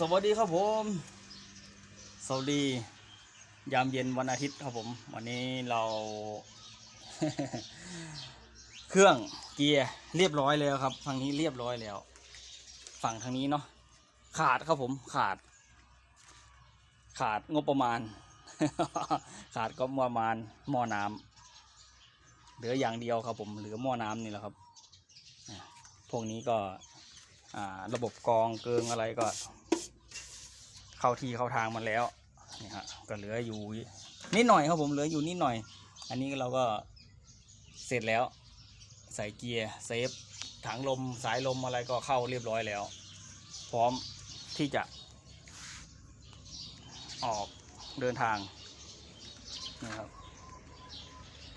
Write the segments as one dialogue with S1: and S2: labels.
S1: สวัสดีครับผม สวัสดี ยามเย็นวันอาทิตย์ครับผม วันนี้เรา เครื่องเกียร์เรียบร้อยแล้วครับฝั่งนี้เรียบร้อยแล้ว ฝั่งทางนี้เนาะขาดครับผมขาด ขาดงบประมาณ ขาดก็ประมาณหม้อน้ำเหลืออย่างเดียวครับผมเหลือหม้อน้ำนี่แหละครับพวกนี้ก็ระบบกรองเกิงอะไรก็ เข้าที่เข้าทางมันแล้วนี่ฮะก็เหลืออยู่นิดหน่อยครับผมเหลืออยู่นิดหน่อย อันนี้เราก็เสร็จแล้ว ใส่เกียร์เซฟถังลมสายลมอะไรก็เข้าเรียบร้อยแล้ว พร้อมที่จะ ออกเดินทางนี่ครับ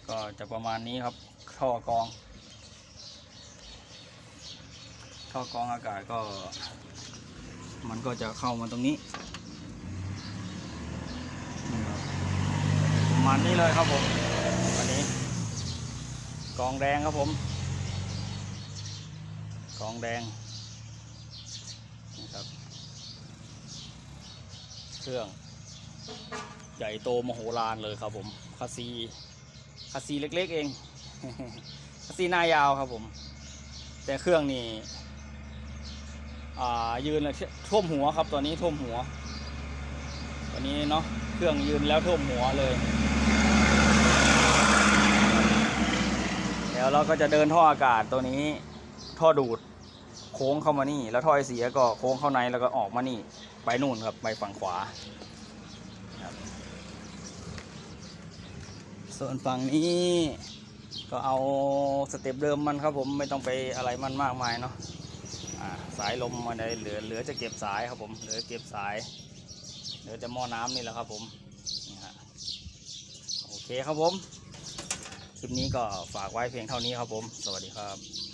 S1: ก็จะประมาณนี้ครับท่อกรองท่อกรองอากาศก็ มันก็จะเข้ามาตรงนี้ครับ ประมาณนี้เลยครับผมอันนี้ กองแดงครับผม กองแดงนี่ครับเครื่อง ใหญ่โตมโหฬารเลยครับผมคาซีคาซีเล็กๆเองคาซีหน้ายาวครับผม แต่เครื่องนี่ยืนเลยท่วมหัวครับ ตอนนี้ท่วมหัว ตอนนี้เนาะเครื่องยืนแล้วท่วมหัวเลย เดี๋ยวเราก็จะเดินท่ออากาศตัวนี้ ท่อดูดโค้งเข้ามานี่ แล้วท่อไอเสียก็โค้งเข้าในแล้วก็ออกมานี่ ไปนู่นครับไปฝั่งขวาส่วนฝั่งนี้ก็เอาสเต็ปเดิมมันครับผมไม่ต้องไปอะไรมันมากมายเนาะสายลมมาในเหลือเหลือจะเก็บสายครับผมเหลือเก็บสายเหลือจะหม้อน้ำนี่แหละครับผมนี่ฮะโอเคครับผม คลิปนี้ก็ฝากไว้เพียงเท่านี้ครับผม สวัสดีครับ